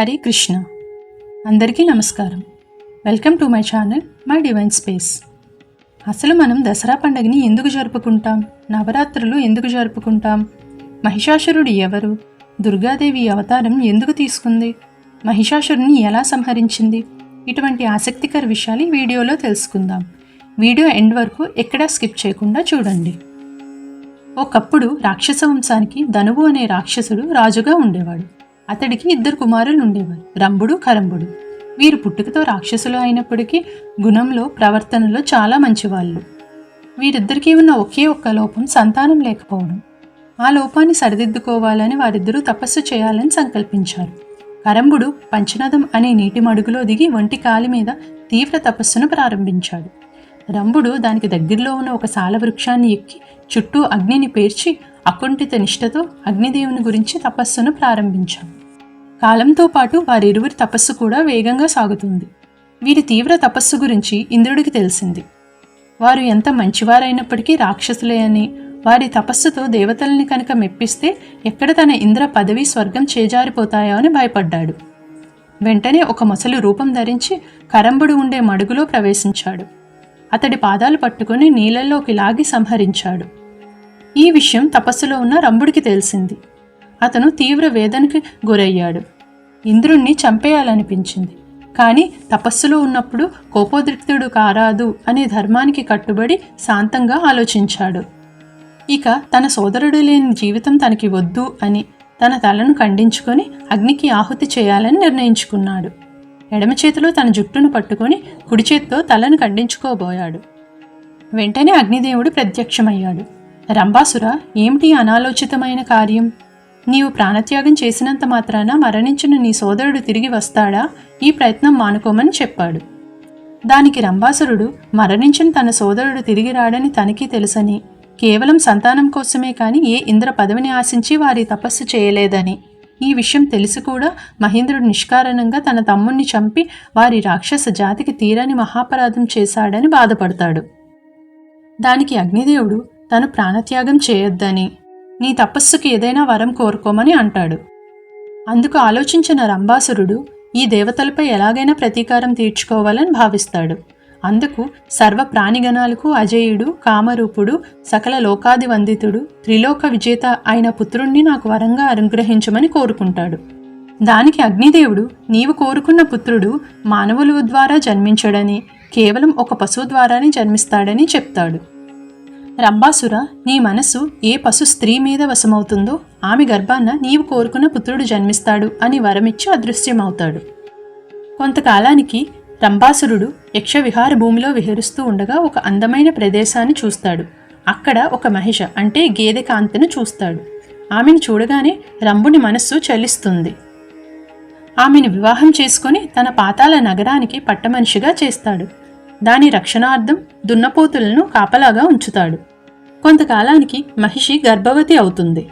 హరే కృష్ణ. అందరికీ నమస్కారం. Welcome to my channel my divine space. అసలు మనం దసరా పండగని ఎందుకు జరుపుకుంటాం? నవరాత్రులు ఎందుకు జరుపుకుంటాం? మహిషాసురుడు ఎవరు? దుర్గాదేవి అవతారం ఎందుకు తీసుకుంది? మహిషాసురుని ఎలా సంహరించింది? ఇటువంటి ఆసక్తికర విషయాలు వీడియోలో తెలుసుకుందాం. వీడియో ఎండ్ వరకు ఎక్కడా స్కిప్ చేయకుండా చూడండి. ఒకప్పుడు రాక్షస వంశానికి ధనువు అనే రాక్షసుడు రాజుగా ఉండేవాడు. అతడికి ఇద్దరు కుమారులు ఉండేవారు. రంభుడు కరంబుడు వీరు పుట్టుకతో రాక్షసులు అయినప్పటికీ గుణంలో ప్రవర్తనలో చాలా మంచివాళ్ళు. వీరిద్దరికీ ఉన్న ఒకే ఒక్క లోపం సంతానం లేకపోవడం. ఆ లోపాన్ని సరిదిద్దుకోవాలని వారిద్దరూ తపస్సు చేయాలని సంకల్పించారు. కరంబుడు పంచనదం అనే నీటి మడుగులో దిగి ఒంటి కాలి మీద తీవ్ర తపస్సును ప్రారంభించాడు. రంభుడు దానికి దగ్గరలో ఉన్న ఒక సాల వృక్షాన్ని ఎక్కి చుట్టూ అగ్నిని పేర్చి అకుంఠిత నిష్ఠతో అగ్నిదేవుని గురించి తపస్సును ప్రారంభించాడు. కాలంతో పాటు వారిరువురి తపస్సు కూడా వేగంగా సాగుతుంది. వీరి తీవ్ర తపస్సు గురించి ఇంద్రుడికి తెలిసింది. వారు ఎంత మంచివారైనప్పటికీ రాక్షసులే అని వారి తపస్సుతో దేవతల్ని కనుక మెప్పిస్తే ఎక్కడ తన ఇంద్ర పదవి స్వర్గం చేజారిపోతాయో అని భయపడ్డాడు. వెంటనే ఒక మొసలు రూపం ధరించి కరంబుడు ఉండే మడుగులో ప్రవేశించాడు. అతడి పాదాలు పట్టుకుని నీళ్ళల్లోకి లాగి సంహరించాడు. ఈ విషయం తపస్సులో ఉన్న రంభుడికి తెలిసింది. అతను తీవ్ర వేదనకి గురయ్యాడు. ఇంద్రుణ్ణి చంపేయాలనిపించింది. కానీ తపస్సులో ఉన్నప్పుడు కోపోద్రిక్తుడు కారాదు అనే ధర్మానికి కట్టుబడి శాంతంగా ఆలోచించాడు. ఇక తన సోదరుడు లేని జీవితం తనకి వద్దు అని తన తలను ఖండించుకొని అగ్నికి ఆహుతి చేయాలని నిర్ణయించుకున్నాడు. ఎడమ చేతిలో తన జుట్టును పట్టుకొని కుడి చేత్తో తలను ఖండించుకోబోయాడు. వెంటనే అగ్నిదేవుడు ప్రత్యక్షమయ్యాడు. రంభాసుర ఏమిటి అనాలోచితమైన కార్యం? నీవు ప్రాణత్యాగం చేసినంత మాత్రాన మరణించిన నీ సోదరుడు తిరిగి వస్తాడా? ఈ ప్రయత్నం మానుకోమని చెప్పాడు. దానికి రంభాసురుడు మరణించిన తన సోదరుడు తిరిగి రాడని తనకి తెలుసని కేవలం సంతానం కోసమే కాని ఏ ఇంద్ర పదవిని ఆశించి వారి తపస్సు చేయలేదని. ఈ విషయం తెలిసి కూడా మహేంద్రుడు నిష్కారణంగా తన తమ్ముణ్ణి చంపి వారి రాక్షస జాతికి తీరని మహాపరాధం చేశాడని బాధపడతాడు. దానికి అగ్నిదేవుడు తను ప్రాణత్యాగం చేయొద్దని నీ తపస్సుకి ఏదైనా వరం కోరుకోమని అంటాడు. అందుకు ఆలోచించిన రంభాసురుడు ఈ దేవతలపై ఎలాగైనా ప్రతీకారం తీర్చుకోవాలని భావిస్తాడు. అందుకు సర్వ ప్రాణిగణాలకు అజేయుడు కామరూపుడు సకల లోకాది వందితుడు త్రిలోక విజేత అయిన పుత్రుణ్ణి నాకు వరంగా అనుగ్రహించమని కోరుకుంటాడు. దానికి అగ్నిదేవుడు నీవు కోరుకున్న పుత్రుడు మానవుల ద్వారా జన్మించడని కేవలం ఒక పశువు ద్వారానే జన్మిస్తాడని చెప్తాడు. రంభాసుర నీ మనసు ఏ పశు స్త్రీ మీద వశమవుతుందో ఆమె గర్భాన నీవు కోరుకున్న పుత్రుడు జన్మిస్తాడు అని వరమిచ్చి అదృశ్యమవుతాడు. కొంతకాలానికి రంభాసురుడు యక్షవిహార భూమిలో విహరిస్తూ ఉండగా ఒక అందమైన ప్రదేశాన్ని చూస్తాడు. అక్కడ ఒక మహిష అంటే గేదె కాంతిని చూస్తాడు. ఆమెను చూడగానే రంభుని మనస్సు చలిస్తుంది. ఆమెను వివాహం చేసుకొని తన పాతాల నగరానికి పట్టమనిషిగా చేస్తాడు. దాని రక్షణార్థం దున్నపోతులను కాపలాగా ఉంచుతాడు. కొంతకాలానికి మహిషి గర్భవతి అవుతుంది.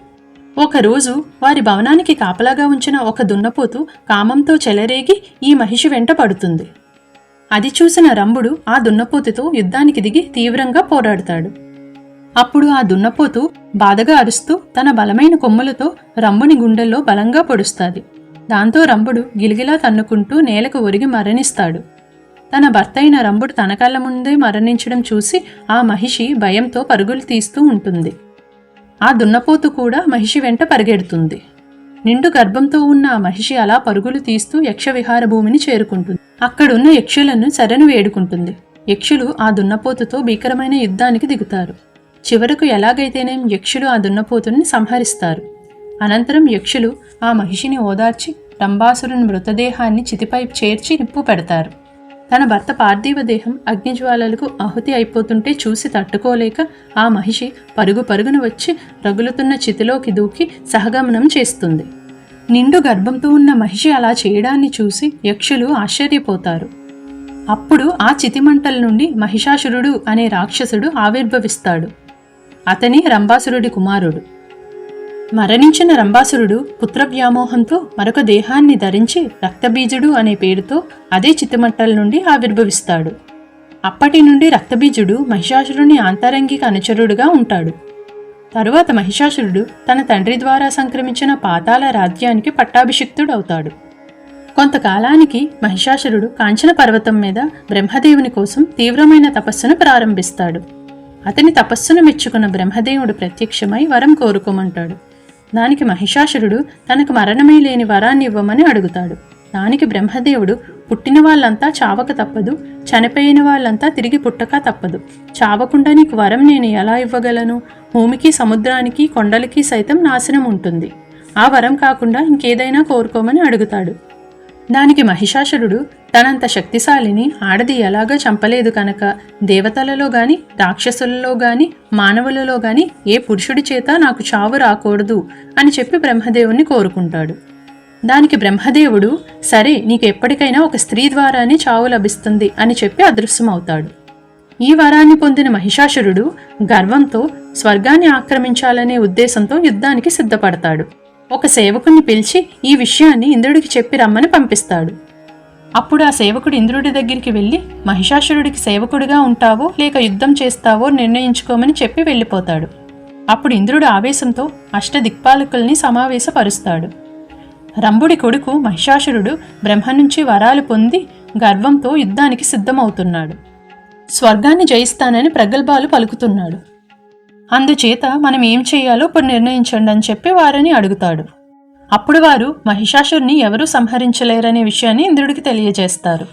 ఒకరోజు వారి భవనానికి కాపలాగా ఉంచిన ఒక దున్నపోతు కామంతో చెలరేగి ఈ మహిషి వెంట పడుతుంది. అది చూసిన రంభుడు ఆ దున్నపోతుతో యుద్ధానికి దిగి తీవ్రంగా పోరాడుతాడు. అప్పుడు ఆ దున్నపోతు బాధగా అరుస్తూ తన బలమైన కొమ్ములతో రంభుని గుండెల్లో బలంగా పొడుస్తాది. దాంతో రంభుడు గిలిగిలా తన్నుకుంటూ నేలకు ఒరిగి మరణిస్తాడు. తన భర్త అయిన రంభుడు తన కళ్ళ ముందే మరణించడం చూసి ఆ మహిషి భయంతో పరుగులు తీస్తూ ఉంటుంది. ఆ దున్నపోతు కూడా మహిషి వెంట పరిగెడుతుంది. నిండు గర్భంతో ఉన్న ఆ మహిషి అలా పరుగులు తీస్తూ యక్షవిహార భూమిని చేరుకుంటుంది. అక్కడున్న యక్షులను శరణు వేడుకుంటుంది. యక్షులు ఆ దున్నపోతుతో భీకరమైన యుద్ధానికి దిగుతారు. చివరకు ఎలాగైతేనే యక్షులు ఆ దున్నపోతుని సంహరిస్తారు. అనంతరం యక్షులు ఆ మహిషిని ఓదార్చి రంభాసురుని మృతదేహాన్ని చితిపై చేర్చి నిప్పు పెడతారు. తన భర్త పార్థివ దేహం అగ్నిజ్వాలలకు ఆహుతి అయిపోతుంటే చూసి తట్టుకోలేక ఆ మహిషి పరుగు పరుగున వచ్చి రగులుతున్న చితిలోకి దూకి సహగమనం చేస్తుంది. నిండు గర్భంతో ఉన్న మహిషి అలా చేయడాన్ని చూసి యక్షులు ఆశ్చర్యపోతారు. అప్పుడు ఆ చితిమంటల నుండి మహిషాసురుడు అనే రాక్షసుడు ఆవిర్భవిస్తాడు. అతని రంభాసురుడి కుమారుడు. మరణించిన రంభాసురుడు పుత్రవ్యామోహంతో మరొక దేహాన్ని ధరించి రక్తబీజుడు అనే పేరుతో అదే చిత్తమట్టల నుండి ఆవిర్భవిస్తాడు. అప్పటి నుండి రక్తబీజుడు మహిషాసురుని ఆంతరంగిక అనుచరుడుగా ఉంటాడు. తరువాత మహిషాసురుడు తన తండ్రి ద్వారా సంక్రమించిన పాతాల రాజ్యానికి పట్టాభిషిక్తుడవుతాడు. కొంతకాలానికి మహిషాసురుడు కాంచన పర్వతం మీద బ్రహ్మదేవుని కోసం తీవ్రమైన తపస్సును ప్రారంభిస్తాడు. అతని తపస్సును మెచ్చుకున్న బ్రహ్మదేవుడు ప్రత్యక్షమై వరం కోరుకోమంటాడు. దానికి మహిషాసురుడు తనకు మరణమే లేని వరాన్ని ఇవ్వమని అడుగుతాడు. దానికి బ్రహ్మదేవుడు పుట్టిన వాళ్ళంతా చావక తప్పదు చనిపోయిన వాళ్ళంతా తిరిగి పుట్టక తప్పదు. చావకుండా నీకు వరం నేను ఎలా ఇవ్వగలను? భూమికి సముద్రానికి కొండలకి సైతం నాశనం ఉంటుంది. ఆ వరం కాకుండా ఇంకేదైనా కోరుకోమని అడుగుతాడు. దానికి మహిషాసురుడు తనంత శక్తిశాలిని ఆడది ఎలాగో చంపలేదు కనుక దేవతలలో గాని రాక్షసులలో గాని మానవులలో గాని ఏ పురుషుడి చేత నాకు చావు రాకూడదు అని చెప్పి బ్రహ్మదేవుణ్ణి కోరుకుంటాడు. దానికి బ్రహ్మదేవుడు సరే నీకు ఎప్పటికైనా ఒక స్త్రీ ద్వారానే చావు లభిస్తుంది అని చెప్పి అదృశ్యమవుతాడు. ఈ వరాన్ని పొందిన మహిషాసురుడు గర్వంతో స్వర్గాన్ని ఆక్రమించాలనే ఉద్దేశంతో యుద్ధానికి సిద్ధపడతాడు. ఒక సేవకుని పిలిచి ఈ విషయాన్ని ఇంద్రుడికి చెప్పి రమ్మని పంపిస్తాడు. అప్పుడు ఆ సేవకుడు ఇంద్రుడి దగ్గరికి వెళ్ళి మహిషాసురుడికి సేవకుడిగా ఉంటావో లేక యుద్ధం చేస్తావో నిర్ణయించుకోమని చెప్పి వెళ్ళిపోతాడు. అప్పుడు ఇంద్రుడు ఆవేశంతో అష్టదిక్పాలకుల్ని సమావేశపరుస్తాడు. రంభుడి కొడుకు మహిషాసురుడు బ్రహ్మ నుంచి వరాలు పొంది గర్వంతో యుద్ధానికి సిద్ధమవుతున్నాడు. స్వర్గాన్ని జయిస్తానని ప్రగల్భాలు పలుకుతున్నాడు. అందుచేత మనం ఏం చేయాలో ఇప్పుడు నిర్ణయించండి అని చెప్పి వారిని అడుగుతాడు. అప్పుడు వారు మహిషాసురుని ఎవరూ సంహరించలేరనే విషయాన్ని ఇంద్రుడికి తెలియజేస్తారు.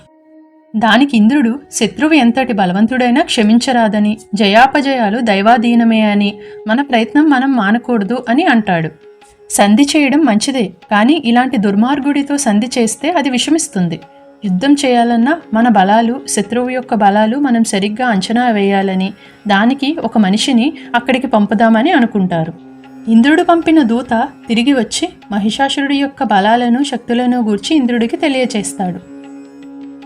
దానికి ఇంద్రుడు శత్రువు ఎంతటి బలవంతుడైనా క్షమించరాదని జయాపజయాలు దైవాధీనమే అని మన ప్రయత్నం మనం మానకూడదు అని అంటాడు. సంధి చేయడం మంచిదే కానీ ఇలాంటి దుర్మార్గుడితో సంధి చేస్తే అది విషమిస్తుంది. యుద్ధం చేయాలన్నా మన బలాలు శత్రువు యొక్క బలాలు మనం సరిగ్గా అంచనా వేయాలని దానికి ఒక మనిషిని అక్కడికి పంపుదామని అనుకుంటారు. ఇంద్రుడు పంపిన దూత తిరిగి వచ్చి మహిషాసురుడి యొక్క బలాలను శక్తులను గూర్చి ఇంద్రుడికి తెలియచేస్తాడు.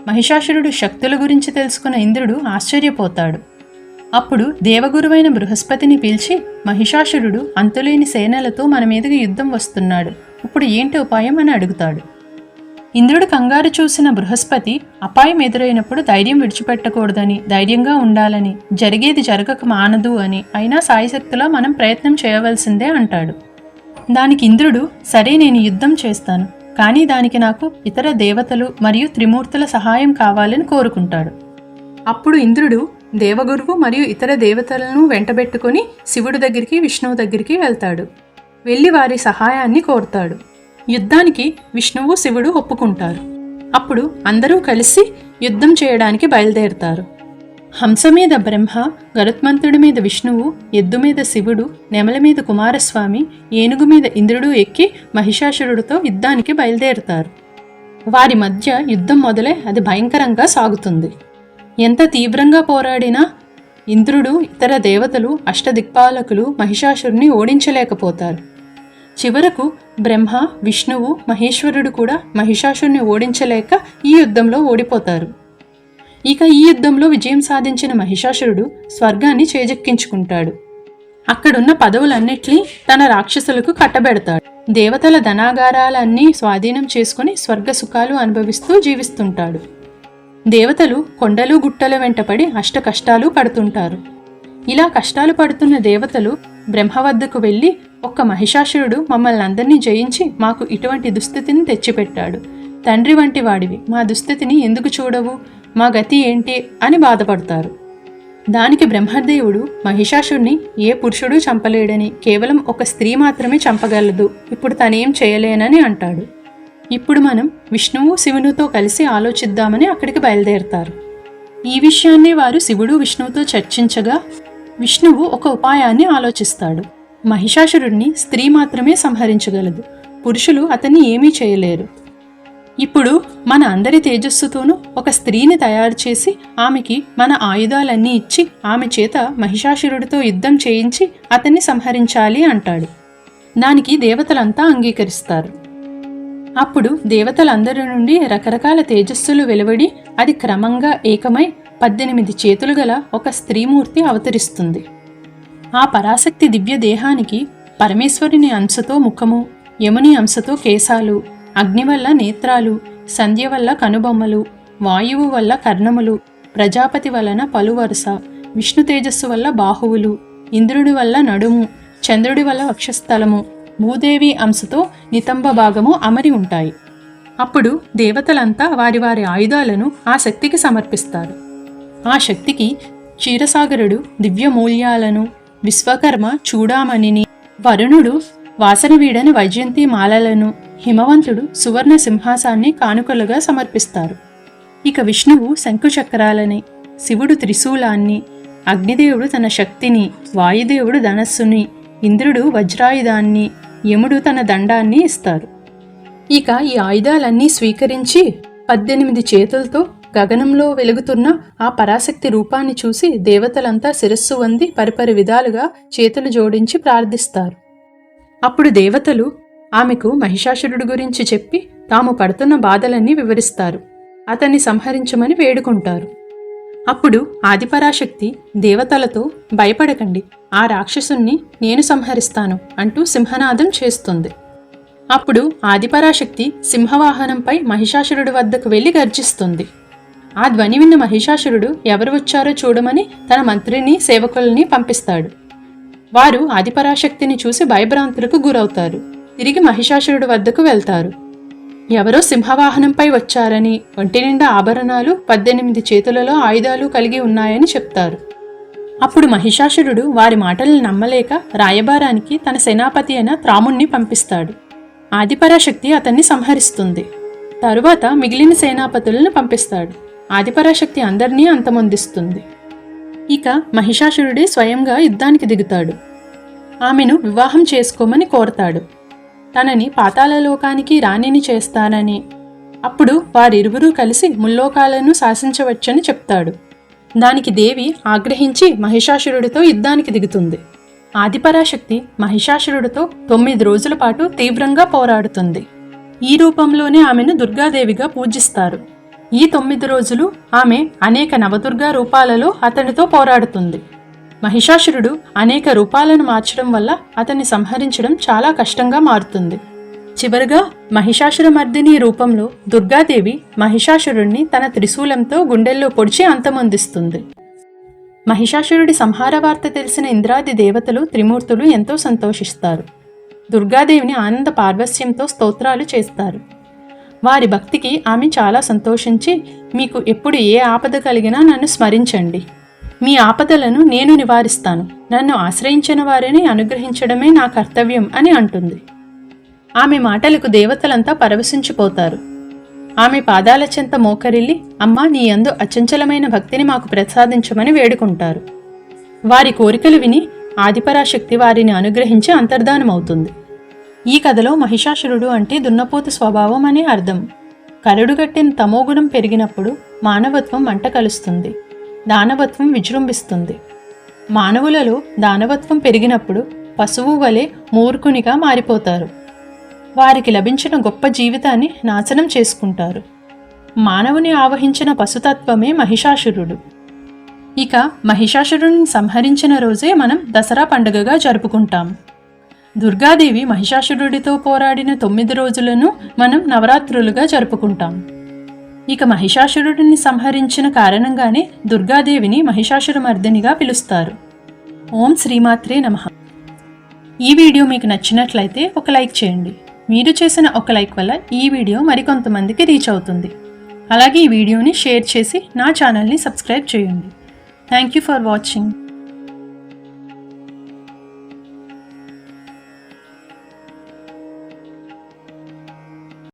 మహిషాసురుడు శక్తుల గురించి తెలుసుకున్న ఇంద్రుడు ఆశ్చర్యపోతాడు. అప్పుడు దేవగురువైన బృహస్పతిని పిలిచి మహిషాసురుడు అంతులేని సేనలతో మన మీదకి యుద్ధం వస్తున్నాడు. ఇప్పుడు ఏంటి ఉపాయం అని అడుగుతాడు. ఇంద్రుడు కంగారు చూసిన బృహస్పతి అపాయం ఎదురైనప్పుడు ధైర్యం విడిచిపెట్టకూడదని ధైర్యంగా ఉండాలని జరిగేది జరగక మానదు అని అయినా సాయశక్తిలో మనం ప్రయత్నం చేయవలసిందే అంటాడు. దానికి ఇంద్రుడు సరే నేను యుద్ధం చేస్తాను కానీ దానికి నాకు ఇతర దేవతలు మరియు త్రిమూర్తుల సహాయం కావాలని కోరుకుంటాడు. అప్పుడు ఇంద్రుడు దేవగురువు మరియు ఇతర దేవతలను వెంటబెట్టుకొని శివుడి దగ్గరికి విష్ణువు దగ్గరికి వెళ్తాడు. వెళ్ళి వారి సహాయాన్ని కోరుతాడు. యుద్ధానికి విష్ణువు శివుడు ఒప్పుకుంటారు. అప్పుడు అందరూ కలిసి యుద్ధం చేయడానికి బయలుదేరుతారు. హంస మీద బ్రహ్మ గరుత్మంతుడి మీద విష్ణువు ఎద్దు మీద శివుడు నెమల మీద కుమారస్వామి ఏనుగు మీద ఇంద్రుడు ఎక్కి మహిషాసురుడితో యుద్ధానికి బయలుదేరుతారు. వారి మధ్య యుద్ధం మొదలై అది భయంకరంగా సాగుతుంది. ఎంత తీవ్రంగా పోరాడినా ఇంద్రుడు ఇతర దేవతలు అష్టదిక్పాలకులు మహిషాసురుని ఓడించలేకపోతారు. చివరకు బ్రహ్మ విష్ణువు మహేశ్వరుడు కూడా మహిషాసుని ఓడించలేక ఈ యుద్ధంలో ఓడిపోతారు. ఇక ఈ యుద్ధంలో విజయం సాధించిన మహిషాసురుడు స్వర్గాన్ని చేజెక్కించుకుంటాడు. అక్కడున్న పదవులన్నిటినీ తన రాక్షసులకు కట్టబెడతాడు. దేవతల ధనాగారాలన్నీ స్వాధీనం చేసుకుని స్వర్గ సుఖాలు అనుభవిస్తూ జీవిస్తుంటాడు. దేవతలు కొండలు గుట్టల వెంటపడి అష్ట కష్టాలు పడుతుంటారు. ఇలా కష్టాలు పడుతున్న దేవతలు బ్రహ్మ వద్దకు వెళ్ళి ఒక్క మహిషాసురుడు మమ్మల్ని అందరినీ జయించి మాకు ఇటువంటి దుస్థితిని తెచ్చిపెట్టాడు. తండ్రి వంటి వాడివి. మా దుస్థితిని ఎందుకు చూడవు? మా గతి ఏంటి? అని బాధపడతారు. దానికి బ్రహ్మదేవుడు మహిషాసుడిని ఏ పురుషుడు చంపలేడని కేవలం ఒక స్త్రీ మాత్రమే చంపగలదు. ఇప్పుడు తనేం చేయలేనని అంటాడు. ఇప్పుడు మనం విష్ణువు శివునితో కలిసి ఆలోచిద్దామని అక్కడికి బయలుదేరతారు. ఈ విషయాన్ని వారు శివుడు విష్ణువుతో చర్చించగా విష్ణువు ఒక ఉపాయాన్ని ఆలోచిస్తాడు. మహిషాసురుణ్ణి స్త్రీ మాత్రమే సంహరించగలదు. పురుషులు అతన్ని ఏమీ చేయలేరు. ఇప్పుడు మన అందరి తేజస్సుతోనూ ఒక స్త్రీని తయారు చేసి ఆమెకి మన ఆయుధాలన్నీ ఇచ్చి ఆమె చేత మహిషాసురుడితో యుద్ధం చేయించి అతన్ని సంహరించాలి అంటాడు. దానికి దేవతలంతా అంగీకరిస్తారు. అప్పుడు దేవతలందరి నుండి రకరకాల తేజస్సులు వెలువడి అది క్రమంగా ఏకమై పద్దెనిమిది చేతులు గల ఒక స్త్రీమూర్తి అవతరిస్తుంది. ఆ పరాశక్తి దివ్య దేహానికి పరమేశ్వరుని అంశతో ముఖము యముని అంశతో కేశాలు అగ్ని వల్ల నేత్రాలు సంధ్య వల్ల కనుబొమ్మలు వాయువు వల్ల కర్ణములు ప్రజాపతి వలన పలువరుస విష్ణు తేజస్సు వల్ల బాహువులు ఇంద్రుడి వల్ల నడుము చంద్రుడి వల్ల వక్షస్థలము భూదేవి అంశతో నితంబ భాగము అమరి ఉంటాయి. అప్పుడు దేవతలంతా వారి వారి ఆయుధాలను ఆ శక్తికి సమర్పిస్తారు. ఆ శక్తికి క్షీరసాగరుడు దివ్యమూల్యాలను విశ్వకర్మ చూడామణిని వరుణుడు వాసన వీడని వైజయంతి మాలలను హిమవంతుడు సువర్ణ సింహాసాన్ని కానుకలుగా సమర్పిస్తారు. ఇక విష్ణువు శంకుచక్రాలని శివుడు త్రిశూలాన్ని అగ్నిదేవుడు తన శక్తిని వాయుదేవుడు ధనస్సుని ఇంద్రుడు వజ్రాయుధాన్ని యముడు తన దండాన్ని ఇస్తారు. ఇక ఈ ఆయుధాలన్నీ స్వీకరించి పద్దెనిమిది చేతులతో గగనంలో వెలుగుతున్న ఆ పరాశక్తి రూపాన్ని చూసి దేవతలంతా శిరస్సు వంది పరిపరి విధాలుగా చేతులు జోడించి ప్రార్థిస్తారు. అప్పుడు దేవతలు ఆమెకు మహిషాసురుడు గురించి చెప్పి తాము పడుతున్న బాధలన్నీ వివరిస్తారు. అతన్ని సంహరించమని వేడుకుంటారు. అప్పుడు ఆదిపరాశక్తి దేవతలతో భయపడకండి ఆ రాక్షసుణ్ణి నేను సంహరిస్తాను అంటూ సింహనాదం చేస్తుంది. అప్పుడు ఆదిపరాశక్తి సింహవాహనంపై మహిషాసురుడి వద్దకు వెళ్ళి గర్జిస్తుంది. ఆ ధ్వని విన్న మహిషాసురుడు ఎవరు వచ్చారో చూడమని తన మంత్రిని సేవకుల్ని పంపిస్తాడు. వారు ఆదిపరాశక్తిని చూసి భయభ్రాంతులకు గురవుతారు. తిరిగి మహిషాసురుడు వద్దకు వెళ్తారు. ఎవరో సింహవాహనంపై వచ్చారని ఒంటి నిండా ఆభరణాలు పద్దెనిమిది చేతులలో ఆయుధాలు కలిగి ఉన్నాయని చెప్తారు. అప్పుడు మహిషాసురుడు వారి మాటలను నమ్మలేక రాయబారానికి తన సేనాపతి అయిన త్రాముణ్ణి పంపిస్తాడు. ఆదిపరాశక్తి అతన్ని సంహరిస్తుంది. తరువాత మిగిలిన సేనాపతులను పంపిస్తాడు. ఆదిపరాశక్తి అందరినీ అంతమొందిస్తుంది. ఇక మహిషాసురుడే స్వయంగా యుద్ధానికి దిగుతాడు. ఆమెను వివాహం చేసుకోమని కోరతాడు. తనని పాతాళలోకానికి రాణిని చేస్తానని. అప్పుడు వారిరువురూ కలిసి ముల్లోకాలను శాసించవచ్చని చెప్తాడు. దానికి దేవి ఆగ్రహించి మహిషాసురుడితో యుద్ధానికి దిగుతుంది. ఆదిపరాశక్తి మహిషాసురుడితో తొమ్మిది రోజుల పాటు తీవ్రంగా పోరాడుతుంది. ఈ రూపంలోనే ఆమెను దుర్గాదేవిగా పూజిస్తారు. ఈ తొమ్మిది రోజులు ఆమె అనేక నవదుర్గా రూపాలలో అతనితో పోరాడుతుంది. మహిషాసురుడు అనేక రూపాలను మార్చడం వల్ల అతన్ని సంహరించడం చాలా కష్టంగా మారుతుంది. చివరగా మహిషాసురమర్దిని రూపంలో దుర్గాదేవి మహిషాసురుణ్ణి తన త్రిశూలంతో గుండెల్లో పొడిచి అంతమొందిస్తుంది. మహిషాసురుడి సంహార వార్త తెలిసిన ఇంద్రాది దేవతలు త్రిమూర్తులు ఎంతో సంతోషిస్తారు. దుర్గాదేవిని ఆనంద పార్వస్యంతో స్తోత్రాలు చేస్తారు. వారి భక్తికి ఆమె చాలా సంతోషించి మీకు ఎప్పుడు ఏ ఆపద కలిగినా నన్ను స్మరించండి. మీ ఆపదలను నేను నివారిస్తాను. నన్ను ఆశ్రయించిన వారిని అనుగ్రహించడమే నా కర్తవ్యం అని అంటుంది. ఆమె మాటలకు దేవతలంతా పరవశించిపోతారు. ఆమె పాదాల చెంత మోకరిల్లి అమ్మా నీ యందు అచంచలమైన భక్తిని మాకు ప్రసాదించమని వేడుకుంటారు. వారి కోరికలు విని ఆదిపరాశక్తి వారిని అనుగ్రహించి అంతర్ధానమవుతుంది. ఈ కథలో మహిషాసురుడు అంటే దున్నపోతు స్వభావం అనే అర్థం. కరడుగట్టిన తమోగుణం పెరిగినప్పుడు మానవత్వం మంట కలుస్తుంది. దానవత్వం విజృంభిస్తుంది. మానవులలో దానవత్వం పెరిగినప్పుడు పశువు వలె మూర్ఖునిగా మారిపోతారు. వారికి లభించిన గొప్ప జీవితాన్ని నాశనం చేసుకుంటారు. మానవుని ఆవహించిన పశుతత్వమే మహిషాసురుడు. ఇక మహిషాసురుడిని సంహరించిన రోజే మనం దసరా పండుగగా జరుపుకుంటాం. దుర్గాదేవి మహిషాసురుడితో పోరాడిన తొమ్మిది రోజులను మనం నవరాత్రులుగా జరుపుకుంటాం. ఇక మహిషాసురుడిని సంహరించిన కారణంగానే దుర్గాదేవిని మహిషాసురమర్దినిగా పిలుస్తారు. ఓం శ్రీమాత్రే నమ. ఈ వీడియో మీకు నచ్చినట్లయితే ఒక లైక్ చేయండి. మీరు చేసిన ఒక లైక్ వల్ల ఈ వీడియో మరికొంతమందికి రీచ్ అవుతుంది. అలాగే ఈ వీడియోని షేర్ చేసి నా ఛానల్ని సబ్స్క్రైబ్ చేయండి. Thank you for watching.